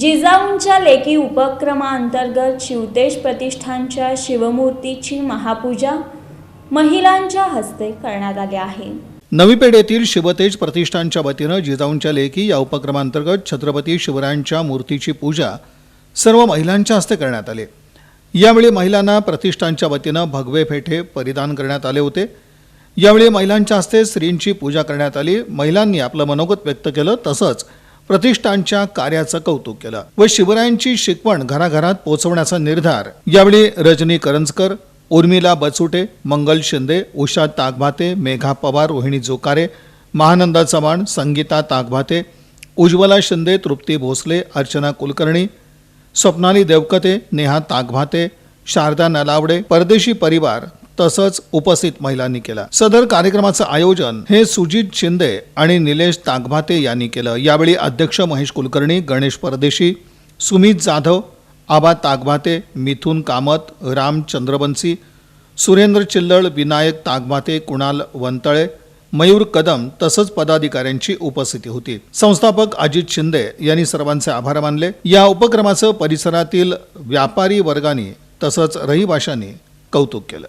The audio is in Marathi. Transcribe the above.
जिजाऊंच्या लेखी उपक्रमाअंतर्गत शिवतेज प्रतिष्ठानच्या शिवमूर्तीची महापूजा महिलांच्या हस्ते करण्यात आली आहे. नवी पेढेतील शिवतेज प्रतिष्ठानच्या वतीनं जिजाऊंच्या लेखी या उपक्रमांतर्गत छत्रपती शिवरायांच्या मूर्तीची पूजा सर्व महिलांच्या हस्ते करण्यात आली. यावेळी महिलांना प्रतिष्ठानच्या वतीनं भगवे फेटे परिधान करण्यात आले होते. यावेळी महिलांच्या हस्ते श्रींची पूजा करण्यात आली. महिलांनी आपलं मनोगत व्यक्त केलं. तसंच प्रतिष्ठानच्या कार्याचं कौतुक केलं. व शिवरायांची शिकवण घराघरात पोहोचवण्याचा निर्धार. यावेळी रजनी करंजकर उर्मिला बचुटे मंगल शिंदे उषा तागभाते मेघा पवार रोहिणी जोकारे महानंदा चव्हाण संगीता तागभाते उज्ज्वला शिंदे तृप्ती भोसले अर्चना कुलकर्णी स्वप्नाली देवकते नेहा तागभाते शारदा नलावडे परदेशी परिवार तसंच उपस्थित महिलांनी केला. सदर कार्यक्रमाचं आयोजन हे सुजित शिंदे आणि निलेश तागभाते यांनी केलं. यावेळी अध्यक्ष महेश कुलकर्णी गणेश परदेशी सुमित जाधव आबा तागभाते मिथुन कामत राम चंद्रबंसी सुरेंद्र चिल्लळ विनायक तागभाते कुणाल वंतळे मयूर कदम तसंच पदाधिकाऱ्यांची उपस्थिती होती. संस्थापक अजित शिंदे यांनी सर्वांचे आभार मानले. या उपक्रमाचं परिसरातील व्यापारी वर्गाने तसंच रहिवाशांनी कौतुक केलं.